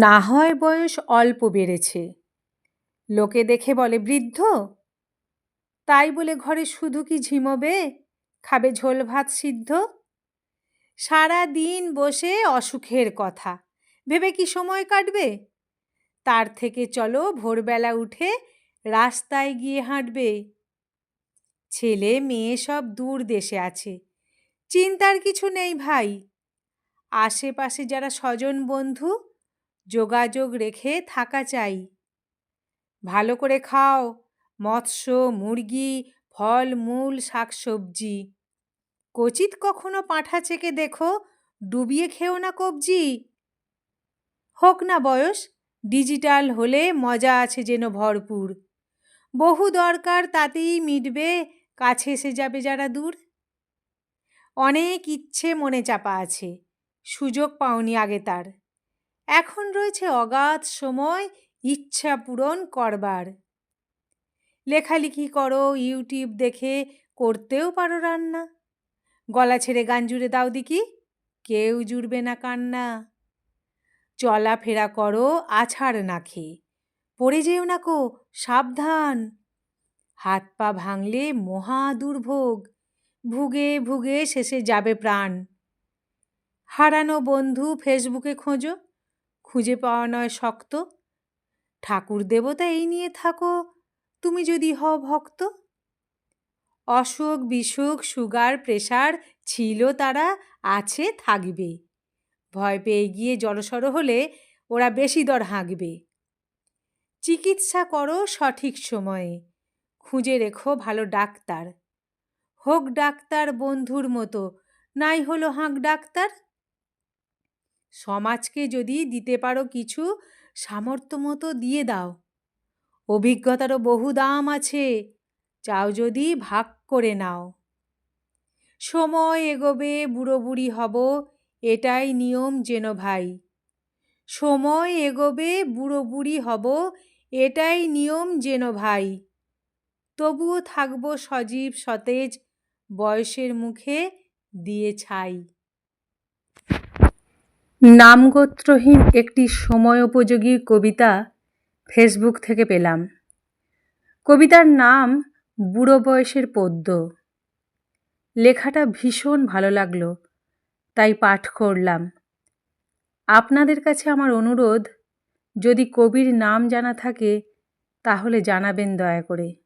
না হয় বয়স অল্প বেড়েছে। লোকে দেখে বলে, বৃদ্ধ? তাই বলে ঘরে শুধু কি ঝিমোবে? খাবে ঝোল ভাত সিদ্ধ? সারা দিন বসে অসুখের কথা। ভেবে কি সময় কাটবে? তার থেকে চলো, ভোরবেলা উঠে রাস্তায় গিয়ে হাঁটবে। ছেলে, মেয়ে সব দূর দেশে আছে। চিন্তার কিছু নেই ভাই। আশেপাশে যারা স্বজন বন্ধু যোগাযোগ রেখে থাকা চাই। ভালো করে খাও, মৎস্য, মুরগি, ফল, মূল, শাকসবজি। কচিত কখনো পাঁঠা চেকে দেখো, ডুবিয়ে খেও না কবজি? হোক না বয়স, ডিজিটাল হলে মজা আছে যেন ভরপুর। বহু দরকার তাতেই মিটবে, কাছে এসে যাবে যারা দূর। অনেক ইচ্ছে মনে চাপা আছে, সুযোগ পাওনি আগে তার। এখন রয়েছে অগাধ সময় ইচ্ছা পূরণ করবার। লেখালেখি করো, ইউটিউব দেখে করতেও পারো রান্না। গলা ছেড়ে গান জুড়ে দাও দিকি কেউ জুড়বে না কান্না। চলাফেরা করো, আছাড় না খেয়ে, পড়ে যেও না কো, সাবধান। হাত পা ভাঙলে মহা দুর্ভোগ, ভুগে ভুগে শেষে যাবে প্রাণ। হারানো বন্ধু ফেসবুকে খোঁজো খুঁজে পাওয়া নয় শক্ত। ঠাকুর দেবতা এই নিয়ে থাকো, তুমি যদি হও ভক্ত। অসুখ বিসুখ সুগার প্রেশার ছিল তারা, আছে, থাকবে। ভয় পেয়ে গিয়ে জড়সড় হলে ওরা বেশি দর হাঁকবে। চিকিৎসা করো সঠিক সময়ে, খুঁজে রেখো ভালো ডাক্তার। হোক ডাক্তার বন্ধুর মতো, নাই হলো হাঁক ডাক্তার। সমাজকে যদি দিতে পারো কিছু, সামর্থ্য মতো দিয়ে দাও। অভিজ্ঞতারও বহু দাম আছে, চাও যদি ভাগ করে নাও। সময় এগোবে, বুড়ো বুড়ি হব, এটাই নিয়ম যেন ভাই। সময় এগোবে, বুড়ো বুড়ি হব, এটাই নিয়ম যেন ভাই। তবুও থাকব সজীব সতেজ, বয়সের মুখে দিয়ে ছাই। নামগোত্রহীন একটি সময় উপযোগী কবিতা ফেসবুক থেকে পেলাম। কবিতার নাম বুড়ো বয়সের পদ্য লেখাটা ভীষণ ভালো লাগল, তাই পাঠ করলাম। আপনাদের কাছে আমার অনুরোধ, যদি কবির নাম জানা থাকে, তাহলে জানাবেন দয়া করে।